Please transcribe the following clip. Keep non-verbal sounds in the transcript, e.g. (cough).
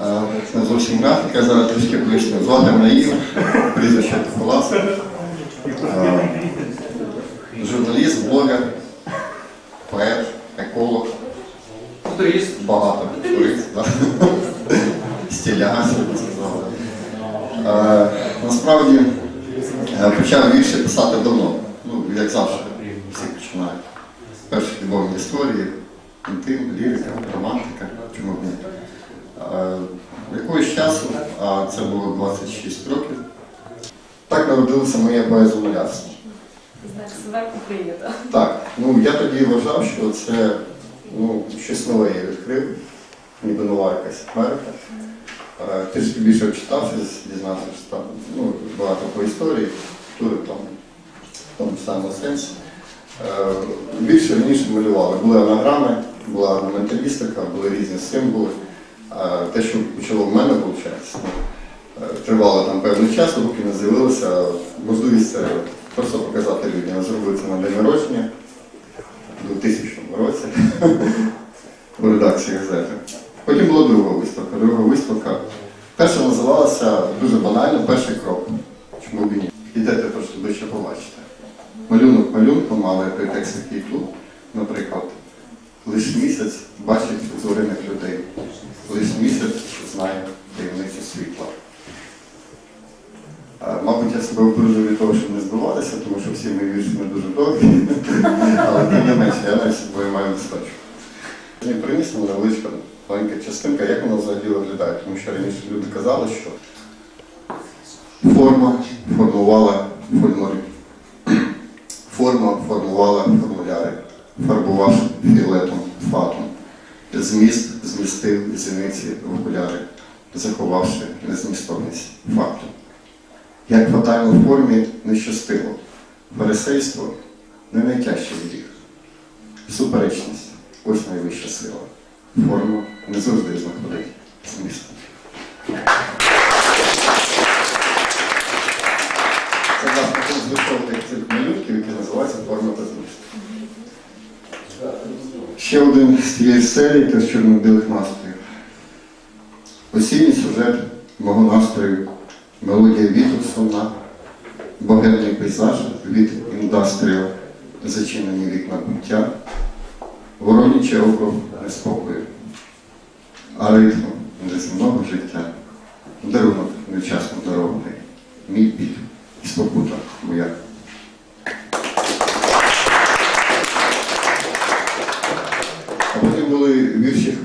Е, Не зовсім графіка, зараз трішки поясню. Звати Ігор, прізвище Тухолас. Е, Журналіст, блогер, поет, еколог, Турист. багато турист, стиляга, сьогодні сказали. Е, Насправді почав вірші писати давно, ну, як завжди, всі починають. Перші любовні історії, інтим, лірика, романтика, чому б ні. Якогось часу, а це було 26 років, так народилося моє поезомолярство. Знак зверху прийнято. Так, ну я тоді вважав, що це ну, щось нове я відкрив, ніби нова якась Америка. Трішки більше обчитався, дізнався, що там ну, багато по історії, культури там, в тому самому сенсі. Е, Більше раніше малювали. Були анаграми, була орнаменталістика, були різні символи. Е, Те, що почало в мене, виходить, ну, е, тривало там певний час, поки не з'явилася можливість це просто показати людям. Я зробив це на день народження у 2000 році (laughs) у редакції газети. Потім була друга виставка. Друга виставка. Перша називалася дуже банально перший крок. Чому б і ні? Ідете просто ближче побачите. Малюнок малюнком, але текст, який тут, наприклад, лиш місяць бачить зоряних людей. Лиш місяць знає таємницю світла. Мабуть, я себе обружив від того, щоб не збиватися, тому що всі мої вірші не дуже довгі. (laughs) Але тим не менше, я навіть собою маю достатньо. Мені приніс невеличка маленька частинка, як вона взагалі виглядає, тому що раніше люди казали, що форма формувала формулі. Форма формувала формуляри, фарбував фіолетом фатум. Зміст змістив зіниці в окуляри, заховавши незмістовність факту. Як фатально в формі не щастило. Фарисейство не найтяжчий гріх. Суперечність ось найвища сила. Форму не завжди знаходить зміст. Ще один з тієї серії та з чорно-білих настроїв. Осінній сюжет мого настрою, мелодія вітру сумна, богемний пейзаж від індастріал, зачинені вікна буття, вороніче око неспокою, а ритм неземного життя, дарунок невчасно дарований, мій біль і спокута моя. büyük şirk.